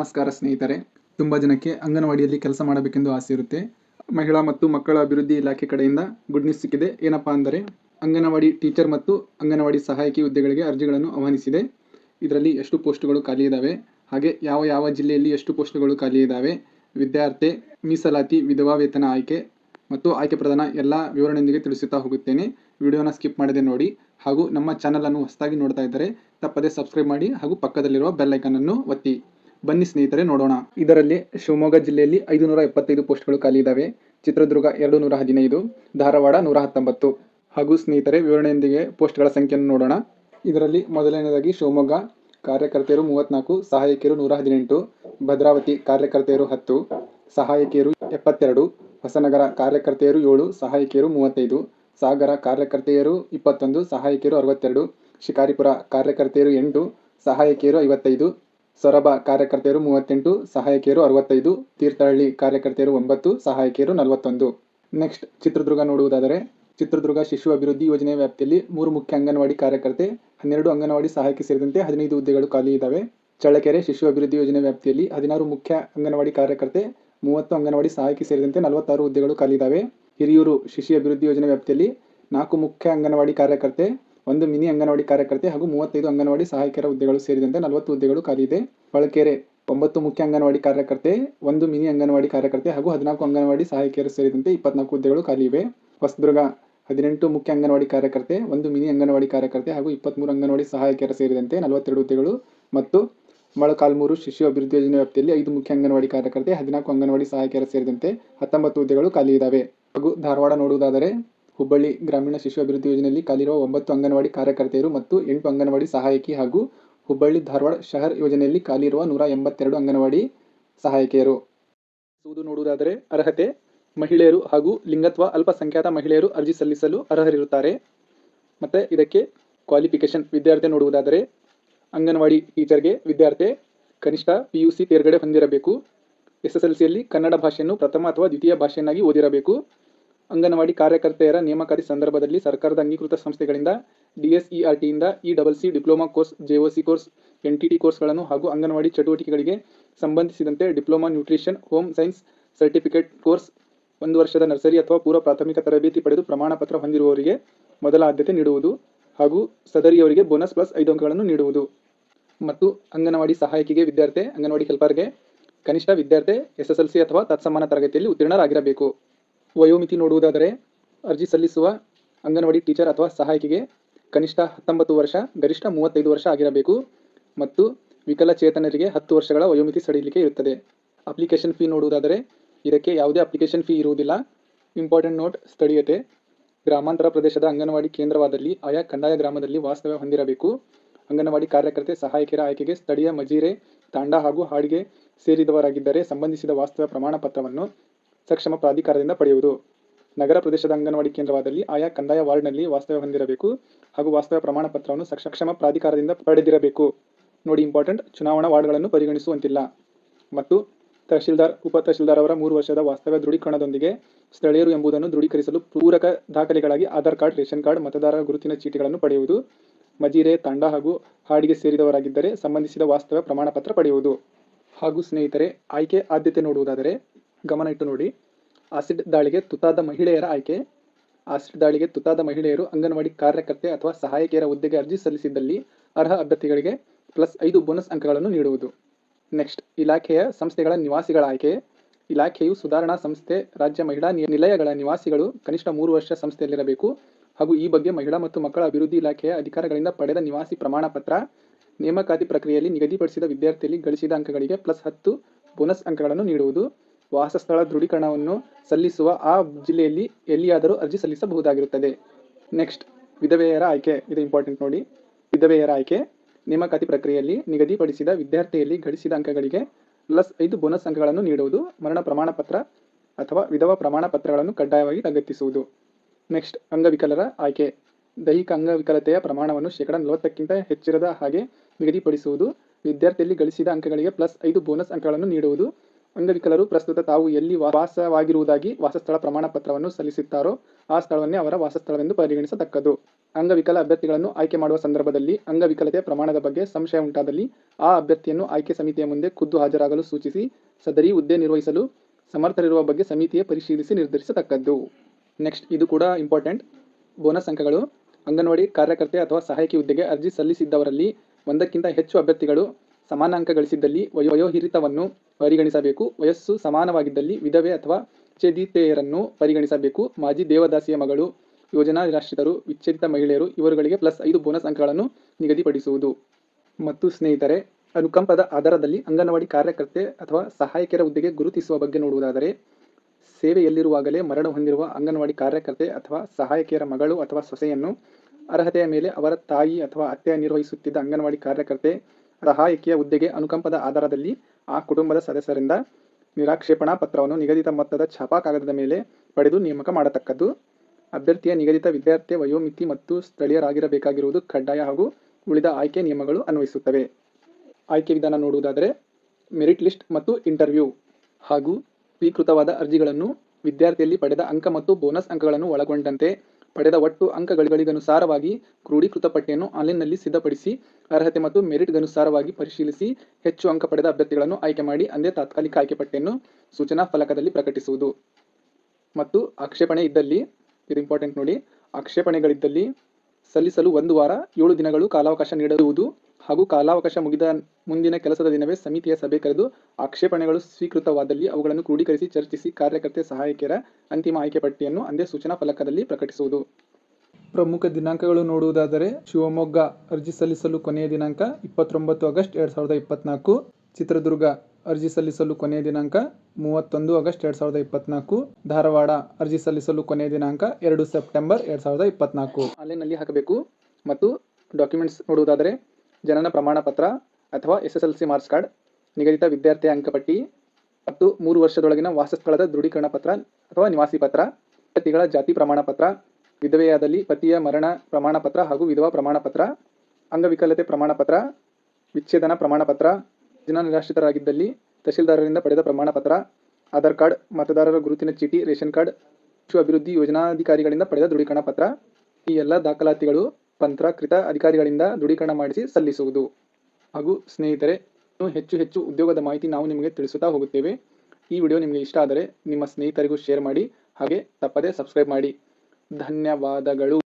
ನಮಸ್ಕಾರ ಸ್ನೇಹಿತರೆ, ತುಂಬ ಜನಕ್ಕೆ ಅಂಗನವಾಡಿಯಲ್ಲಿ ಕೆಲಸ ಮಾಡಬೇಕೆಂದು ಆಸೆ ಇರುತ್ತೆ. ಮಹಿಳಾ ಮತ್ತು ಮಕ್ಕಳ ಅಭಿವೃದ್ಧಿ ಇಲಾಖೆ ಕಡೆಯಿಂದ ಗುಡ್ ನ್ಯೂಸ್ ಸಿಕ್ಕಿದೆ. ಏನಪ್ಪಾ ಅಂದರೆ, ಅಂಗನವಾಡಿ ಟೀಚರ್ ಮತ್ತು ಅಂಗನವಾಡಿ ಸಹಾಯಕಿ ಹುದ್ದೆಗಳಿಗೆ ಅರ್ಜಿಗಳನ್ನು ಆಹ್ವಾನಿಸಿದೆ. ಇದರಲ್ಲಿ ಎಷ್ಟು ಪೋಸ್ಟ್ಗಳು ಖಾಲಿ ಇದ್ದಾವೆ ಹಾಗೆ ಯಾವ ಯಾವ ಜಿಲ್ಲೆಯಲ್ಲಿ ಎಷ್ಟು ಪೋಸ್ಟ್ಗಳು ಖಾಲಿ ಇದ್ದಾವೆ ವಿದ್ಯಾರ್ಥಿ, ಮೀಸಲಾತಿ, ವಿಧವಾ ವೇತನ ಆಯ್ಕೆ ಮತ್ತು ಆಯ್ಕೆ ಪ್ರದಾನ ಎಲ್ಲ ವಿವರಣೆಯೊಂದಿಗೆ ತಿಳಿಸುತ್ತಾ ಹೋಗುತ್ತೇನೆ. ವಿಡಿಯೋನ ಸ್ಕಿಪ್ ಮಾಡದೆ ನೋಡಿ, ಹಾಗೂ ನಮ್ಮ ಚಾನಲನ್ನು ಹೊಸದಾಗಿ ನೋಡ್ತಾ ಇದ್ದರೆ ತಪ್ಪದೆ ಸಬ್ಸ್ಕ್ರೈಬ್ ಮಾಡಿ ಹಾಗೂ ಪಕ್ಕದಲ್ಲಿರುವ ಬೆಲ್ ಅನ್ನು ಒತ್ತಿ. ಬನ್ನಿ ಸ್ನೇಹಿತರೆ, ನೋಡೋಣ. ಇದರಲ್ಲಿ ಶಿವಮೊಗ್ಗ ಜಿಲ್ಲೆಯಲ್ಲಿ ಐದುನೂರ ಎಪ್ಪತ್ತೈದು ಪೋಸ್ಟ್ಗಳು ಖಾಲಿ ಇದ್ದಾವೆ ಚಿತ್ರದುರ್ಗ ಎರಡು ನೂರ ಹದಿನೈದು, ಧಾರವಾಡ ನೂರ ಹತ್ತೊಂಬತ್ತು ಹಾಗೂ ಸ್ನೇಹಿತರೆ, ವಿವರಣೆಯೊಂದಿಗೆ ಪೋಸ್ಟ್ಗಳ ಸಂಖ್ಯೆಯನ್ನು ನೋಡೋಣ. ಇದರಲ್ಲಿ ಮೊದಲನೇದಾಗಿ ಶಿವಮೊಗ್ಗ, ಕಾರ್ಯಕರ್ತೆಯರು ಮೂವತ್ತ್ನಾಲ್ಕು, ಸಹಾಯಕಿಯರು ನೂರ ಹದಿನೆಂಟು ಭದ್ರಾವತಿ ಕಾರ್ಯಕರ್ತೆಯರು ಹತ್ತು, ಸಹಾಯಕಿಯರು ಎಪ್ಪತ್ತೆರಡು, ಹೊಸನಗರ ಕಾರ್ಯಕರ್ತೆಯರು ಏಳು, ಸಹಾಯಕಿಯರು ಮೂವತ್ತೈದು, ಸಾಗರ ಕಾರ್ಯಕರ್ತೆಯರು ಇಪ್ಪತ್ತೊಂದು, ಸಹಾಯಕಿಯರು ಅರವತ್ತೆರಡು, ಶಿಕಾರಿಪುರ ಕಾರ್ಯಕರ್ತೆಯರು ಎಂಟು, ಸಹಾಯಕಿಯರು ಐವತ್ತೈದು ಸೊರಬ ಕಾರ್ಯಕರ್ತೆಯರು ಮೂವತ್ತೆಂಟು, ಸಹಾಯಕಿಯರು ಅರವತ್ತೈದು, ತೀರ್ಥಹಳ್ಳಿ ಕಾರ್ಯಕರ್ತೆಯರು ಒಂಬತ್ತು, ಸಹಾಯಕಿಯರು ನಲವತ್ತೊಂದು. ನೆಕ್ಸ್ಟ್ ಚಿತ್ರದುರ್ಗ ನೋಡುವುದಾದರೆ, ಚಿತ್ರದುರ್ಗ ಶಿಶು ಅಭಿವೃದ್ಧಿ ಯೋಜನೆ ವ್ಯಾಪ್ತಿಯಲ್ಲಿ ಮೂರು ಮುಖ್ಯ ಅಂಗನವಾಡಿ ಕಾರ್ಯಕರ್ತೆ, ಹನ್ನೆರಡು ಅಂಗನವಾಡಿ ಸಹಾಯಕಿ ಸೇರಿದಂತೆ ಹದಿನೈದು ಹುದ್ದೆಗಳು ಖಾಲಿ ಇದ್ದಾವೆ. ಚಳ್ಳಕೆರೆ ಶಿಶು ಅಭಿವೃದ್ಧಿ ಯೋಜನೆ ವ್ಯಾಪ್ತಿಯಲ್ಲಿ ಹದಿನಾರು ಮುಖ್ಯ ಅಂಗನವಾಡಿ ಕಾರ್ಯಕರ್ತೆ, ಮೂವತ್ತು ಅಂಗನವಾಡಿ ಸಹಾಯಕಿ ಸೇರಿದಂತೆ ನಲವತ್ತಾರು ಹುದ್ದೆಗಳು ಖಾಲಿ ಇದ್ದಾವೆ. ಹಿರಿಯೂರು ಶಿಶು ಅಭಿವೃದ್ಧಿ ಯೋಜನೆ ವ್ಯಾಪ್ತಿಯಲ್ಲಿ ನಾಲ್ಕು ಮುಖ್ಯ ಅಂಗನವಾಡಿ ಕಾರ್ಯಕರ್ತೆ ಒಂದು ಮಿನಿ ಅಂಗನವಾಡಿ ಕಾರ್ಯಕರ್ತೆ ಹಾಗೂ ಮೂವತ್ತೈದು ಅಂಗನವಾಡಿ ಸಹಾಯಕರ ಹುದ್ದೆಗಳು ಸೇರಿದಂತೆ ನಲವತ್ತು ಹುದ್ದೆಗಳು ಖಾಲಿ ಇದೆ ಹೊಳಕೆರೆ ಒಂಬತ್ತು ಮುಖ್ಯ ಅಂಗನವಾಡಿ ಕಾರ್ಯಕರ್ತೆ, ಒಂದು ಮಿನಿ ಅಂಗನವಾಡಿ ಕಾರ್ಯಕರ್ತೆ ಹಾಗೂ ಹದಿನಾಲ್ಕು ಅಂಗನವಾಡಿ ಸಹಾಯಕಿಯರು ಸೇರಿದಂತೆ ಇಪ್ಪತ್ನಾಲ್ಕು ಹುದ್ದೆಗಳು ಖಾಲಿ ಇವೆ ಹೊಸದುರ್ಗ ಹದಿನೆಂಟು ಮುಖ್ಯ ಅಂಗನವಾಡಿ ಕಾರ್ಯಕರ್ತೆ, ಒಂದು ಮಿನಿ ಅಂಗನವಾಡಿ ಕಾರ್ಯಕರ್ತೆ ಹಾಗೂ ಇಪ್ಪತ್ತ್ಮೂರು ಅಂಗನವಾಡಿ ಸಹಾಯಕಿಯರು ಸೇರಿದಂತೆ ನಲವತ್ತೆರಡು ಹುದ್ದೆಗಳು ಮತ್ತು ಮೊಳಕಾಲ್ಮೂರು ಶಿಶು ಅಭಿವೃದ್ಧಿ ಯೋಜನೆ ವ್ಯಾಪ್ತಿಯಲ್ಲಿ ಐದು ಮುಖ್ಯ ಅಂಗನವಾಡಿ ಕಾರ್ಯಕರ್ತೆ, ಹದಿನಾಲ್ಕು ಅಂಗನವಾಡಿ ಸಹಾಯಕಿಯರು ಸೇರಿದಂತೆ ಹತ್ತೊಂಬತ್ತು ಹುದ್ದೆಗಳು ಖಾಲಿ ಇದ್ದಾವೆ ಹಾಗೂ ಧಾರವಾಡ ನೋಡುವುದಾದರೆ ಹುಬ್ಬಳ್ಳಿ ಗ್ರಾಮೀಣ ಶಿಶು ಅಭಿವೃದ್ಧಿ ಯೋಜನೆಯಲ್ಲಿ ಕಾಲಿರುವ ಒಂಬತ್ತು ಅಂಗನವಾಡಿ ಕಾರ್ಯಕರ್ತೆಯರು ಮತ್ತು ಎಂಟು ಅಂಗನವಾಡಿ ಸಹಾಯಕಿ ಹಾಗೂ ಹುಬ್ಬಳ್ಳಿ ಧಾರವಾಡ ಶಹರ್ ಯೋಜನೆಯಲ್ಲಿ ಖಾಲಿರುವ ನೂರ ಎಂಬತ್ತೆರಡು ಅಂಗನವಾಡಿ ಸಹಾಯಕಿಯರು. ಸೂದು ನೋಡುವುದಾದರೆ ಅರ್ಹತೆ, ಮಹಿಳೆಯರು ಹಾಗೂ ಲಿಂಗತ್ವ ಅಲ್ಪಸಂಖ್ಯಾತ ಮಹಿಳೆಯರು ಅರ್ಜಿ ಸಲ್ಲಿಸಲು ಅರ್ಹರಿರುತ್ತಾರೆ. ಮತ್ತು ಇದಕ್ಕೆ ಕ್ವಾಲಿಫಿಕೇಷನ್ ವಿದ್ಯಾರ್ಥಿ ನೋಡುವುದಾದರೆ ಅಂಗನವಾಡಿ ಟೀಚರ್ಗೆ ವಿದ್ಯಾರ್ಥಿ ಕನಿಷ್ಠ ಪಿ ಯು ಸಿ ತೇರ್ಗಡೆ ಹೊಂದಿರಬೇಕು. ಎಸ್ ಎಸ್ ಎಲ್ ಸಿಯಲ್ಲಿ ಕನ್ನಡ ಭಾಷೆಯನ್ನು ಪ್ರಥಮ ಅಥವಾ ದ್ವಿತೀಯ ಭಾಷೆಯನ್ನಾಗಿ ಓದಿರಬೇಕು. ಅಂಗನವಾಡಿ ಕಾರ್ಯಕರ್ತೆಯರ ನೇಮಕಾತಿ ಸಂದರ್ಭದಲ್ಲಿ ಸರ್ಕಾರದ ಅಂಗೀಕೃತ ಸಂಸ್ಥೆಗಳಿಂದ ಡಿಎಸ್ಇಆರ್ಟಿಯಿಂದ E double C diploma course JOC course NTT ಕೋರ್ಸ್ಗಳನ್ನು ಹಾಗೂ ಅಂಗನವಾಡಿ ಚಟುವಟಿಕೆಗಳಿಗೆ ಸಂಬಂಧಿಸಿದಂತೆ diploma nutrition, home science certificate course, ಒಂದು ವರ್ಷದ ನರ್ಸರಿ ಅಥವಾ ಪೂರ್ವ ಪ್ರಾಥಮಿಕ ತರಬೇತಿ ಪಡೆದು ಪ್ರಮಾಣ ಪತ್ರ ಹೊಂದಿರುವವರಿಗೆ ಮೊದಲ ಆದ್ಯತೆ ನೀಡುವುದು ಹಾಗೂ ಸದರಿಯವರಿಗೆ ಬೋನಸ್ ಪ್ಲಸ್ ಐದು ಅಂಕಗಳನ್ನು ನೀಡುವುದು. ಮತ್ತು ಅಂಗನವಾಡಿ ಸಹಾಯಕಿಗೆ ವಿದ್ಯಾರ್ಥಿ, ಅಂಗನವಾಡಿ ಹೆಲ್ಪರ್ಗೆ ಕನಿಷ್ಠ ವಿದ್ಯಾರ್ಥಿ, ಎಸ್ ಎಸ್ ಎಲ್ ಸಿ ಅಥವಾ ತತ್ಸಮಾನ ತರಗತಿಯಲ್ಲಿ ಉತ್ತೀರ್ಣರಾಗಿರಬೇಕು. ವಯೋಮಿತಿ ನೋಡುವುದಾದರೆ ಅರ್ಜಿ ಸಲ್ಲಿಸುವ ಅಂಗನವಾಡಿ ಟೀಚರ್ ಅಥವಾ ಸಹಾಯಕಿಗೆ ಕನಿಷ್ಠ ಹತ್ತೊಂಬತ್ತು ವರ್ಷ, ಗರಿಷ್ಠ ಮೂವತ್ತೈದು ವರ್ಷ ಆಗಿರಬೇಕು ಮತ್ತು ವಿಕಲಚೇತನರಿಗೆ ಹತ್ತು ವರ್ಷಗಳ ವಯೋಮಿತಿ ಸಡಿಲಿಕೆ ಇರುತ್ತದೆ. ಅಪ್ಲಿಕೇಶನ್ ಫೀ ನೋಡುವುದಾದರೆ ಇದಕ್ಕೆ ಯಾವುದೇ ಅಪ್ಲಿಕೇಶನ್ ಫೀ ಇರುವುದಿಲ್ಲ. ಇಂಪಾರ್ಟೆಂಟ್ ನೋಟ್, ಸ್ಥಳೀಯತೆ, ಗ್ರಾಮಾಂತರ ಪ್ರದೇಶದ ಅಂಗನವಾಡಿ ಕೇಂದ್ರವಾದಲ್ಲಿ ಆಯಾ ಕಂದಾಯ ಗ್ರಾಮದಲ್ಲಿ ವಾಸ್ತವ್ಯ ಹೊಂದಿರಬೇಕು. ಅಂಗನವಾಡಿ ಕಾರ್ಯಕರ್ತೆ ಸಹಾಯಕರ ಆಯ್ಕೆಗೆ ಸ್ಥಳೀಯ ಮಜೀರೆ, ತಾಂಡ ಹಾಗೂ ಹಾಡಿಗೆ ಸೇರಿದವರಾಗಿದ್ದರೆ ಸಂಬಂಧಿಸಿದ ವಾಸ್ತವ್ಯ ಪ್ರಮಾಣ ಪತ್ರವನ್ನು ಸಕ್ಷಮ ಪ್ರಾಧಿಕಾರದಿಂದ ಪಡೆಯುವುದು. ನಗರ ಪ್ರದೇಶದ ಅಂಗನವಾಡಿ ಕೇಂದ್ರವಾದಲ್ಲಿ ಆಯಾ ಕಂದಾಯ ವಾರ್ಡ್ನಲ್ಲಿ ವಾಸ್ತವ್ಯ ಹೊಂದಿರಬೇಕು ಹಾಗೂ ವಾಸ್ತವ್ಯ ಪ್ರಮಾಣ ಪತ್ರವನ್ನು ಸಕ್ಷಮ ಪ್ರಾಧಿಕಾರದಿಂದ ಪಡೆದಿರಬೇಕು. ನೋಡಿ ಇಂಪಾರ್ಟೆಂಟ್, ಚುನಾವಣಾ ವಾರ್ಡ್ಗಳನ್ನು ಪರಿಗಣಿಸುವಂತಿಲ್ಲ. ಮತ್ತು ತಹಶೀಲ್ದಾರ್, ಉಪ ತಹಶೀಲ್ದಾರ್ ಅವರ ಮೂರು ವರ್ಷದ ವಾಸ್ತವ್ಯ ದೃಢೀಕರಣದೊಂದಿಗೆ ಸ್ಥಳೀಯರು ಎಂಬುದನ್ನು ದೃಢೀಕರಿಸಲು ಪೂರಕ ದಾಖಲೆಗಳಾಗಿ ಆಧಾರ್ ಕಾರ್ಡ್, ರೇಷನ್ ಕಾರ್ಡ್, ಮತದಾರರ ಗುರುತಿನ ಚೀಟಿಗಳನ್ನು ಪಡೆಯುವುದು. ಮಜೀರೆ, ತಾಂಡ ಹಾಗೂ ಹಾಡಿಗೆ ಸೇರಿದವರಾಗಿದ್ದರೆ ಸಂಬಂಧಿಸಿದ ವಾಸ್ತವ್ಯ ಪ್ರಮಾಣ ಪತ್ರ ಪಡೆಯುವುದು. ಹಾಗೂ ಸ್ನೇಹಿತರೆ, ಆಯ್ಕೆ ಆದ್ಯತೆ ನೋಡುವುದಾದರೆ ಗಮನ ಇಟ್ಟು ನೋಡಿ. ಆಸಿಡ್ ದಾಳಿಗೆ ತುತ್ತಾದ ಮಹಿಳೆಯರ ಆಯ್ಕೆ. ಆಸಿಡ್ ದಾಳಿಗೆ ತುತ್ತಾದ ಮಹಿಳೆಯರು ಅಂಗನವಾಡಿ ಕಾರ್ಯಕರ್ತೆ ಅಥವಾ ಸಹಾಯಕಿಯರ ಹುದ್ದೆಗೆ ಅರ್ಜಿ ಸಲ್ಲಿಸಿದ್ದಲ್ಲಿ ಅರ್ಹ ಅಭ್ಯರ್ಥಿಗಳಿಗೆ ಪ್ಲಸ್ ಐದು ಬೋನಸ್ ಅಂಕಗಳನ್ನು ನೀಡುವುದು. ನೆಕ್ಸ್ಟ್, ಇಲಾಖೆಯ ಸಂಸ್ಥೆಗಳ ನಿವಾಸಿಗಳ ಆಯ್ಕೆ. ಇಲಾಖೆಯು ಸುಧಾರಣಾ ಸಂಸ್ಥೆ, ರಾಜ್ಯ ಮಹಿಳಾ ನಿಲಯಗಳ ನಿವಾಸಿಗಳು ಕನಿಷ್ಠ ಮೂರು ವರ್ಷ ಸಂಸ್ಥೆಯಲ್ಲಿರಬೇಕು. ಹಾಗೂ ಈ ಬಗ್ಗೆ ಮಹಿಳಾ ಮತ್ತು ಮಕ್ಕಳ ಅಭಿವೃದ್ಧಿ ಇಲಾಖೆಯ ಅಧಿಕಾರಿಗಳಿಂದ ಪಡೆದ ನಿವಾಸಿ ಪ್ರಮಾಣ ಪತ್ರ ನೇಮಕಾತಿ ಪ್ರಕ್ರಿಯೆಯಲ್ಲಿ ನಿಗದಿಪಡಿಸಿದ ವಿದ್ಯಾರ್ಥಿಯಲ್ಲಿ ಗಳಿಸಿದ ಅಂಕಗಳಿಗೆ ಪ್ಲಸ್ ಹತ್ತು ಬೋನಸ್ ಅಂಕಗಳನ್ನು ನೀಡುವುದು. ವಾಸಸ್ಥಳ ದೃಢೀಕರಣವನ್ನು ಸಲ್ಲಿಸುವ ಆ ಜಿಲ್ಲೆಯಲ್ಲಿ ಎಲ್ಲಿಯಾದರೂ ಅರ್ಜಿ ಸಲ್ಲಿಸಬಹುದಾಗಿರುತ್ತದೆ. ನೆಕ್ಸ್ಟ್, ವಿಧವೆಯರ ಆಯ್ಕೆ. ಇದು ಇಂಪಾರ್ಟೆಂಟ್ ನೋಡಿ. ವಿಧವೆಯರ ಆಯ್ಕೆ. ನೇಮಕಾತಿ ಪ್ರಕ್ರಿಯೆಯಲ್ಲಿ ನಿಗದಿಪಡಿಸಿದ ವಿದ್ಯಾರ್ಥಿಯಲ್ಲಿ ಗಳಿಸಿದ ಅಂಕಗಳಿಗೆ ಪ್ಲಸ್ ಐದು ಬೋನಸ್ ಅಂಕಗಳನ್ನು ನೀಡುವುದು, ಮರಣ ಪ್ರಮಾಣ ಪತ್ರ ಅಥವಾ ವಿಧವಾ ಪ್ರಮಾಣ ಪತ್ರಗಳನ್ನು ಕಡ್ಡಾಯವಾಗಿ ಲಗತ್ತಿಸುವುದು. ನೆಕ್ಸ್ಟ್, ಅಂಗವಿಕಲರ ಆಯ್ಕೆ. ದೈಹಿಕ ಅಂಗವಿಕಲತೆಯ ಪ್ರಮಾಣವನ್ನು ಶೇಕಡ ನಲವತ್ತಕ್ಕಿಂತ ಹೆಚ್ಚಿರದ ಹಾಗೆ ನಿಗದಿಪಡಿಸುವುದು, ವಿದ್ಯಾರ್ಥಿಯಲ್ಲಿ ಗಳಿಸಿದ ಅಂಕಗಳಿಗೆ ಪ್ಲಸ್ ಐದು ಬೋನಸ್ ಅಂಕಗಳನ್ನು ನೀಡುವುದು ಅಂಗವಿಕಲರು ಪ್ರಸ್ತುತ ತಾವು ಎಲ್ಲಿ ವಾಸವಾಗಿರುವುದಾಗಿ ವಾಸಸ್ಥಳ ಪ್ರಮಾಣ ಪತ್ರವನ್ನು ಸಲ್ಲಿಸುತ್ತಾರೋ ಆ ಸ್ಥಳವನ್ನೇ ಅವರ ವಾಸಸ್ಥಳವೆಂದು ಪರಿಗಣಿಸತಕ್ಕದ್ದು. ಅಂಗವಿಕಲ ಅಭ್ಯರ್ಥಿಗಳನ್ನು ಆಯ್ಕೆ ಮಾಡುವ ಸಂದರ್ಭದಲ್ಲಿ ಅಂಗವಿಕಲತೆಯ ಪ್ರಮಾಣದ ಬಗ್ಗೆ ಸಂಶಯ ಉಂಟಾದಲ್ಲಿ ಆ ಅಭ್ಯರ್ಥಿಯನ್ನು ಆಯ್ಕೆ ಸಮಿತಿಯ ಮುಂದೆ ಖುದ್ದು ಹಾಜರಾಗಲು ಸೂಚಿಸಿ ಸದರಿ ಹುದ್ದೆ ನಿರ್ವಹಿಸಲು ಸಮರ್ಥರಿರುವ ಬಗ್ಗೆ ಸಮಿತಿಯೇ ಪರಿಶೀಲಿಸಿ ನಿರ್ಧರಿಸತಕ್ಕದ್ದು. ನೆಕ್ಸ್ಟ್, ಇದು ಕೂಡ ಇಂಪಾರ್ಟೆಂಟ್. ಬೋನಸ್ ಅಂಕಗಳು. ಅಂಗನವಾಡಿ ಕಾರ್ಯಕರ್ತೆ ಅಥವಾ ಸಹಾಯಕಿ ಹುದ್ದೆಗೆ ಅರ್ಜಿ ಸಲ್ಲಿಸಿದ್ದವರಲ್ಲಿ ಒಂದಕ್ಕಿಂತ ಹೆಚ್ಚು ಅಭ್ಯರ್ಥಿಗಳು ಸಮಾನ ಅಂಕ ಗಳಿಸಿದ್ದಲ್ಲಿ ವಯೋ ವಯೋಹಿರಿತವನ್ನು ಪರಿಗಣಿಸಬೇಕು. ವಯಸ್ಸು ಸಮಾನವಾಗಿದ್ದಲ್ಲಿ ವಿಧವೆ ಅಥವಾ ವಿಚ್ಛೇದಿತೆಯರನ್ನು ಪರಿಗಣಿಸಬೇಕು. ಮಾಜಿ ದೇವದಾಸಿಯ ಮಗಳು ಯೋಜನಾ ನಿರಾಶ್ರಿತರು ವಿಚ್ಛೇದಿತ ಮಹಿಳೆಯರು ಇವರುಗಳಿಗೆ ಪ್ಲಸ್ ಐದು ಬೋನಸ್ ಅಂಕಗಳನ್ನು ನಿಗದಿಪಡಿಸುವುದು. ಮತ್ತು ಸ್ನೇಹಿತರೆ, ಅನುಕಂಪದ ಆಧಾರದಲ್ಲಿ ಅಂಗನವಾಡಿ ಕಾರ್ಯಕರ್ತೆ ಅಥವಾ ಸಹಾಯಕಿಯರ ಹುದ್ದೆಗೆ ಗುರುತಿಸುವ ಬಗ್ಗೆ ನೋಡುವುದಾದರೆ, ಸೇವೆಯಲ್ಲಿರುವಾಗಲೇ ಮರಣ ಹೊಂದಿರುವ ಅಂಗನವಾಡಿ ಕಾರ್ಯಕರ್ತೆ ಅಥವಾ ಸಹಾಯಕಿಯರ ಮಗಳು ಅಥವಾ ಸೊಸೆಯನ್ನು ಅರ್ಹತೆಯ ಮೇಲೆ ಅವರ ತಾಯಿ ಅಥವಾ ಅತ್ತೆಯ ನಿರ್ವಹಿಸುತ್ತಿದ್ದ ಅಂಗನವಾಡಿ ಕಾರ್ಯಕರ್ತೆ ಸಹಾಯಕಿಯ ಹುದ್ದೆಗೆ ಅನುಕಂಪದ ಆಧಾರದಲ್ಲಿ ಆ ಕುಟುಂಬದ ಸದಸ್ಯರಿಂದ ನಿರಾಕ್ಷೇಪಣಾ ಪತ್ರವನ್ನು ನಿಗದಿತ ಮೊತ್ತದ ಛಾಪಾ ಕಾಗದದ ಮೇಲೆ ಪಡೆದು ನೇಮಕ ಮಾಡತಕ್ಕದ್ದು. ಅಭ್ಯರ್ಥಿಯ ನಿಗದಿತ ವಿದ್ಯಾರ್ಥಿ ವಯೋಮಿತಿ ಮತ್ತು ಸ್ಥಳೀಯರಾಗಿರಬೇಕಾಗಿರುವುದು ಕಡ್ಡಾಯ ಹಾಗೂ ಉಳಿದ ಆಯ್ಕೆ ನಿಯಮಗಳು ಅನ್ವಯಿಸುತ್ತವೆ. ಆಯ್ಕೆ ವಿಧಾನ ನೋಡುವುದಾದರೆ ಮೆರಿಟ್ ಲಿಸ್ಟ್ ಮತ್ತು ಇಂಟರ್ವ್ಯೂ ಹಾಗೂ ಸ್ವೀಕೃತವಾದ ಅರ್ಜಿಗಳನ್ನು ವಿದ್ಯಾರ್ಥಿಯಲ್ಲಿ ಪಡೆದ ಅಂಕ ಮತ್ತು ಬೋನಸ್ ಅಂಕಗಳನ್ನು ಒಳಗೊಂಡಂತೆ ಪಡೆದ ಒಟ್ಟು ಅಂಕಗಳಿಗನುಸಾರವಾಗಿ ಕ್ರೋಢೀಕೃತ ಪಟ್ಟಿಯನ್ನು ಆನ್ಲೈನ್ನಲ್ಲಿ ಸಿದ್ಧಪಡಿಸಿ, ಅರ್ಹತೆ ಮತ್ತು ಮೆರಿಟ್ಗನುಸಾರವಾಗಿ ಪರಿಶೀಲಿಸಿ ಹೆಚ್ಚು ಅಂಕ ಪಡೆದ ಅಭ್ಯರ್ಥಿಗಳನ್ನು ಆಯ್ಕೆ ಮಾಡಿ, ಅಂದೇ ತಾತ್ಕಾಲಿಕ ಆಯ್ಕೆ ಪಟ್ಟಿಯನ್ನು ಸೂಚನಾ ಫಲಕದಲ್ಲಿ ಪ್ರಕಟಿಸುವುದು. ಮತ್ತು ಆಕ್ಷೇಪಣೆ ಇದ್ದಲ್ಲಿ, ಇದು ಇಂಪಾರ್ಟೆಂಟ್ ನೋಡಿ, ಆಕ್ಷೇಪಣೆಗಳಿದ್ದಲ್ಲಿ ಸಲ್ಲಿಸಲು ಒಂದು ವಾರ, ಏಳು ದಿನಗಳು ಕಾಲಾವಕಾಶ ನೀಡುವುದು ಹಾಗೂ ಕಾಲಾವಕಾಶ ಮುಗಿದ ಮುಂದಿನ ಕೆಲಸದ ದಿನವೇ ಸಮಿತಿಯ ಸಭೆ ಕರೆದು ಆಕ್ಷೇಪಣೆಗಳು ಸ್ವೀಕೃತವಾದಲ್ಲಿ ಅವುಗಳನ್ನು ಕ್ರೋಢೀಕರಿಸಿ ಚರ್ಚಿಸಿ ಕಾರ್ಯಕರ್ತೆ ಸಹಾಯಕಿಯರ ಅಂತಿಮ ಆಯ್ಕೆ ಪಟ್ಟಿಯನ್ನು ಅಂದೇ ಸೂಚನಾ ಫಲಕದಲ್ಲಿ ಪ್ರಕಟಿಸುವುದು. ಪ್ರಮುಖ ದಿನಾಂಕಗಳು ನೋಡುವುದಾದರೆ ಶಿವಮೊಗ್ಗ ಅರ್ಜಿ ಸಲ್ಲಿಸಲು ಕೊನೆಯ ದಿನಾಂಕ ಇಪ್ಪತ್ತೊಂಬತ್ತು ಆಗಸ್ಟ್ ಎರಡು ಸಾವಿರದ ಇಪ್ಪತ್ನಾಲ್ಕು, ಚಿತ್ರದುರ್ಗ ಅರ್ಜಿ ಸಲ್ಲಿಸಲು ಕೊನೆಯ ದಿನಾಂಕ ಮೂವತ್ತೊಂದು ಆಗಸ್ಟ್ ಎರಡು ಸಾವಿರದ ಇಪ್ಪತ್ನಾಲ್ಕು, ಧಾರವಾಡ ಅರ್ಜಿ ಸಲ್ಲಿಸಲು ಕೊನೆಯ ದಿನಾಂಕ ಎರಡು ಸೆಪ್ಟೆಂಬರ್ ಎರಡು ಸಾವಿರದ ಇಪ್ಪತ್ನಾಲ್ಕು. ಆನ್ಲೈನ್ನಲ್ಲಿ ಹಾಕಬೇಕು. ಮತ್ತು ಡಾಕ್ಯುಮೆಂಟ್ಸ್ ನೋಡುವುದಾದರೆ ಜನನ ಪ್ರಮಾಣ ಪತ್ರ ಅಥವಾ S S L C marks card, ನಿಗದಿತ ವಿದ್ಯಾರ್ಥಿ ಅಂಕಪಟ್ಟಿ ಮತ್ತು ಮೂರು ವರ್ಷದೊಳಗಿನ ವಾಸಸ್ಥಳದ ದೃಢೀಕರಣ ಪತ್ರ ಅಥವಾ ನಿವಾಸಿ ಪತ್ರ ಪತಿಗಳ ಜಾತಿ ಪ್ರಮಾಣ ಪತ್ರ ವಿಧವೆಯಾದಲ್ಲಿ ಪತಿಯ ಮರಣ ಪ್ರಮಾಣ ಪತ್ರ ಹಾಗೂ ವಿಧವಾ ಪ್ರಮಾಣ ಪತ್ರ ಅಂಗವಿಕಲತೆ ಪ್ರಮಾಣ ಪತ್ರ ವಿಚ್ಛೇದನ ಪ್ರಮಾಣ ಪತ್ರ ಜನ ನಿರಾಶ್ರಿತರಾಗಿದ್ದಲ್ಲಿ ತಹಶೀಲ್ದಾರರಿಂದ ಪಡೆದ ಪ್ರಮಾಣ ಪತ್ರ ಆಧಾರ್ ಕಾರ್ಡ್, ಮತದಾರರ ಗುರುತಿನ ಚೀಟಿ, ರೇಷನ್ ಕಾರ್ಡ್ ಶಿಶು ಅಭಿವೃದ್ಧಿ ಯೋಜನಾಧಿಕಾರಿಗಳಿಂದ ಪಡೆದ ದೃಢೀಕರಣ ಪತ್ರ, ಈ ಎಲ್ಲ ದಾಖಲಾತಿಗಳು ಪಂತ್ರಾಕೃತ ಅಧಿಕಾರಿಗಳಿಂದ ದೃಢೀಕರಣ ಮಾಡಿಸಿ ಸಲ್ಲಿಸುವುದು. ಹಾಗೂ ಸ್ನೇಹಿತರೆ ಹೆಚ್ಚು ಹೆಚ್ಚು ಉದ್ಯೋಗದ ಮಾಹಿತಿ ನಾವು ನಿಮಗೆ ತಿಳಿಸುತ್ತಾ ಹೋಗುತ್ತೇವೆ. ಈ ವಿಡಿಯೋ ನಿಮಗೆ ಇಷ್ಟ ಆದರೆ ನಿಮ್ಮ ಸ್ನೇಹಿತರಿಗೂ ಶೇರ್ ಮಾಡಿ, ಹಾಗೆ ತಪ್ಪದೇ ಸಬ್ಸ್ಕ್ರೈಬ್ ಮಾಡಿ. ಧನ್ಯವಾದಗಳು.